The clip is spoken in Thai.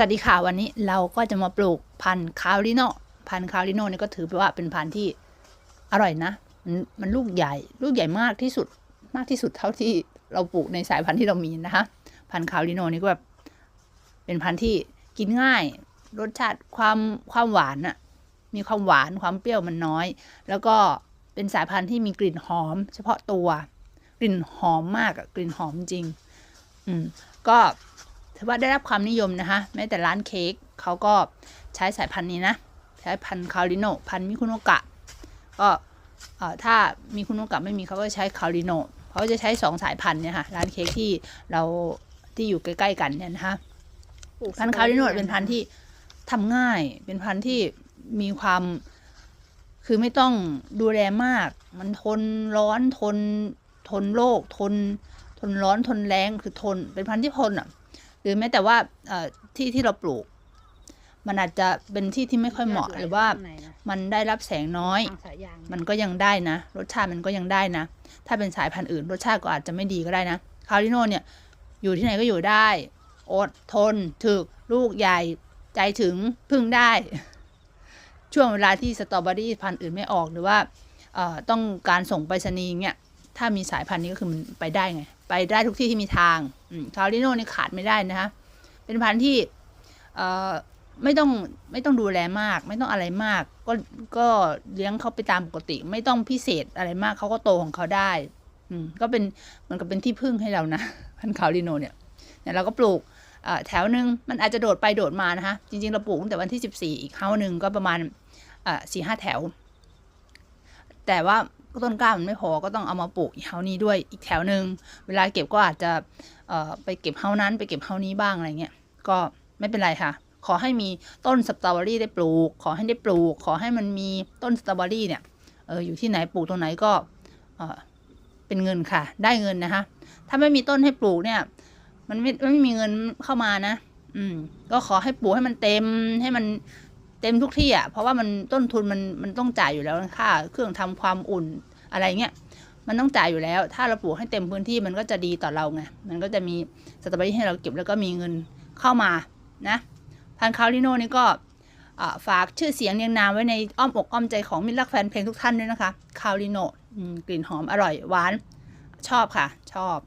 สวัสดีค่ะวันนี้เราก็จะมาปลูกพันธุ์คาวลิโนพันธุ์คาวลิโนนี่ก็ถือว่าเป็นพันธุ์ที่อร่อยนะมันมันลูกใหญ่ ลูกใหญ่มากที่สุดมากที่สุดเท่าที่เราปลูกในสายพันธุ์ที่เรามีนะคะ พันธุ์คาวลิโนนี่ก็แบบเป็นพันธุ์ที่กินง่าย รสชาติความความหวานอะมีความหวานความเปรี้ยวมันน้อย แล้วก็เป็นสายพันธุ์ที่มีกลิ่นหอม เฉพาะตัว กลิ่นหอมมากอะกลิ่นหอมจริง อืมก็ ถือว่าได้รับความนิยมนะคะ แม้แต่ร้านเค้กเขาก็ใช้สายพันธุ์นี้นะ ใช้พันธุ์คาริโนพันธุ์มิคุโนกะ ก็เอ่อถ้ามิคุโนกะไม่มีเขาก็ใช้คาริโนเขาจะใช้สองสายพันธุ์เนี่ยค่ะ ร้านเค้กที่เราที่อยู่ใกล้ๆกันเนี่ยนะคะพันธุ์คาริโนเป็นพันธุ์ที่ทำง่าย เป็นพันธุ์ที่มีความคือไม่ต้องดูแลมาก มันทนร้อนทน ทนโรคทน ทนร้อนทนแรงคือทน เป็นพันธุ์ที่ทนอะ หรือแม้แต่ว่าเอ่อที่ที่เราปลูก มันอาจจะเป็นที่ที่ไม่ค่อยเหมาะหรือว่ามันได้รับแสงน้อยสายยางมันก็ยังได้นะ รสชาติมันก็ยังได้นะ ถ้าเป็นสายพันธุ์อื่น รสชาติก็อาจจะไม่ดีก็ได้นะคาริโนเนี่ย อยู่ที่ไหนก็อยู่ได้ อดทน ถึก ลูกใหญ่ ใจถึงพึ่งได้ ช่วงเวลาที่สตรอเบอรี่พันธุ์อื่นไม่ออกหรือว่าเอ่อต้องการส่งไปรษณีย์เนี่ยถ้ามีสายพันธุ์นี้ก็คือมันไปได้ไง ไปได้ทุกที่ที่มีทาง คาริโนนี่ขาดไม่ได้นะคะเป็นพันธุ์ที่ไม่ต้องไม่ต้องดูแลมาก ไม่ต้องอะไรมาก ก็ก็เลี้ยงเขาไปตามปกติ ไม่ต้องพิเศษอะไรมากเขาก็โตของเขาได้ อืมก็เป็นมันก็เป็นที่พึ่งให้เรานะพันธุ์คาริโนเนี่ยเนี่ยเราก็ปลูกแถวหนึ่งมันอาจจะโดดไปโดดมานะคะ จริง ๆ เราปลูกตั้งแต่วันที่สิบสี่อีกเฮ้าหนึ่งก็ประมาณสี่ห้าแถว แต่ว่า ก็ต้นกล้ามันไม่พอก็ต้องเอามาปลูกเฮานี้ด้วยอีกแถวหนึ่งเวลาเก็บก็อาจจะไปเก็บเฮานั้นไปเก็บเฮานี้บ้างอะไรเงี้ยก็ไม่เป็นไรค่ะ ขอให้มีต้นสตรอเบอรี่ได้ปลูก ขอให้ได้ปลูก ขอให้มันมีต้นสตรอเบอรี่เนี่ยเอออยู่ที่ไหนปลูกตรงไหนก็เออเป็นเงินค่ะ ได้เงินนะคะถ้าไม่มีต้นให้ปลูกเนี่ย มันไม่ไม่มีเงินเข้ามานะ อืม ก็ขอให้ปลูกให้มันเต็มให้มัน เต็มทุกที่อะเพราะว่ามันต้นทุนมันมันต้องจ่ายอยู่แล้วค่าเครื่องทำความอุ่นอะไรเงี้ยมันต้องจ่ายอยู่แล้ว ถ้าเราปลูกให้เต็มพื้นที่มันก็จะดีต่อเราไงมันก็จะมีสตรอเบอรี่ให้เราเก็บแล้วก็มีเงินเข้ามานะพันคาริโนนี่ก็ฝากชื่อเสียงเรียงนามไว้ในอ้อมอกอ้อมใจของมิตรรักแฟนเพลงทุกท่านด้วยนะคะคาริโนกลิ่นหอมอร่อยหวานชอบค่ะ ชอบ